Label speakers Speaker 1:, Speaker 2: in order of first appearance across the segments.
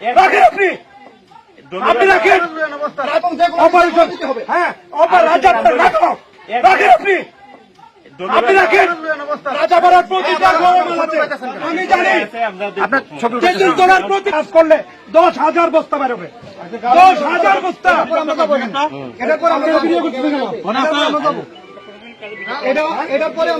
Speaker 1: রাখেন আপনি। আপনি রাখেন। অপারেশন। হ্যাঁ অপার রাজা রাখো। রাখেন আপনি। আপনি রাখেন। রাজাপাড়ার প্রতিটা আমি জানি। তেঁতুল তোলার প্রতি কাজ করলে দশ হাজার বস্তা বেরোবে। দশ হাজার বস্তা। এটা করে আমরা ভিডিও করতেছি কেন? এটা এটা পরে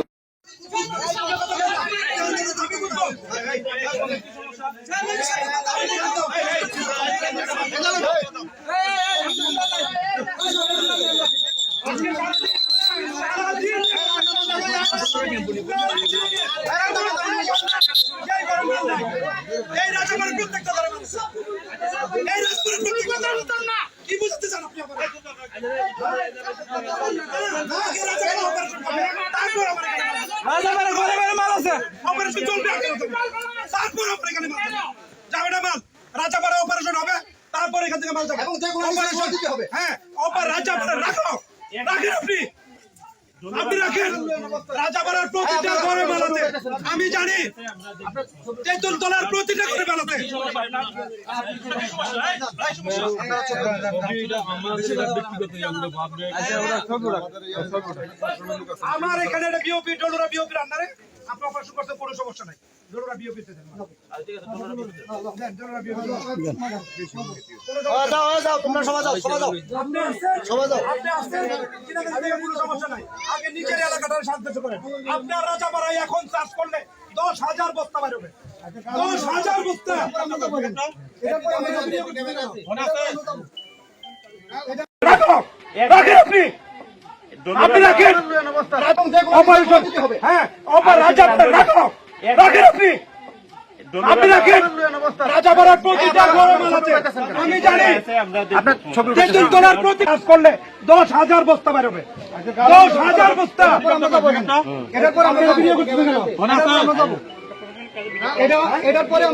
Speaker 1: এই রাজামার প্রত্যেকটা ধরে মানুষ এই রাজপুরের প্রত্যেকটা ধরে মানুষ না কি বুঝতে চান আপনি আমার আগে অপারেশন করবে, তারপর আমার এখানে মাল আছে। রাজামারের ঘরে ঘরে মাল আছে অপারেশন চলবে তারপর আপনার এখানে মাল যাবে। যাবে না মাল রাজামারের অপারেশন হবে তারপর এখান থেকে মাল যাবে অপারেশন দিতে হবে হ্যাঁ অপার রাজামারের রাখো রাখেন আপনি আপনি রাখেন। রাজাপাড়ার প্রতিটা ঘরে মেলাতে আমি জানি। তেতুল তলার প্রতিটা ঘরে মেলাতে আমার এখানে একটা বিওপি ডলোরা বিওপি রান্নারে। আপনি অপারেশন করতে কোনো সমস্যা নাই। ডলোরা বিওপি তে দেন দেন, ডলোরা BOP কোনো সমস্যা নাই। আপনি আসছেন? আপনি আসছেন? চিনাগাছি থেকে কোনো সমস্যা নাই। আগে নিজের এলাকাটা শান্ত করেন। আপনার রাজাপাড়ায় এখন চাষ করলে দশ হাজার বস্তা বেরোবে দশ হাজার বস্তা। রাখেন আপনি। আপনি রাখেন। অপারেশন। হ্যাঁ অপার রাজা আপনি রাখেন রাজাপাড়ার প্রতিটা আছে আমি জানি তেঁতুল তোলার প্রতি কাজ করলে দশ হাজার বস্তা বেরোবে দশ হাজার বস্তা এটা করে আমরা ভিডিও করতে এটা এটার পরে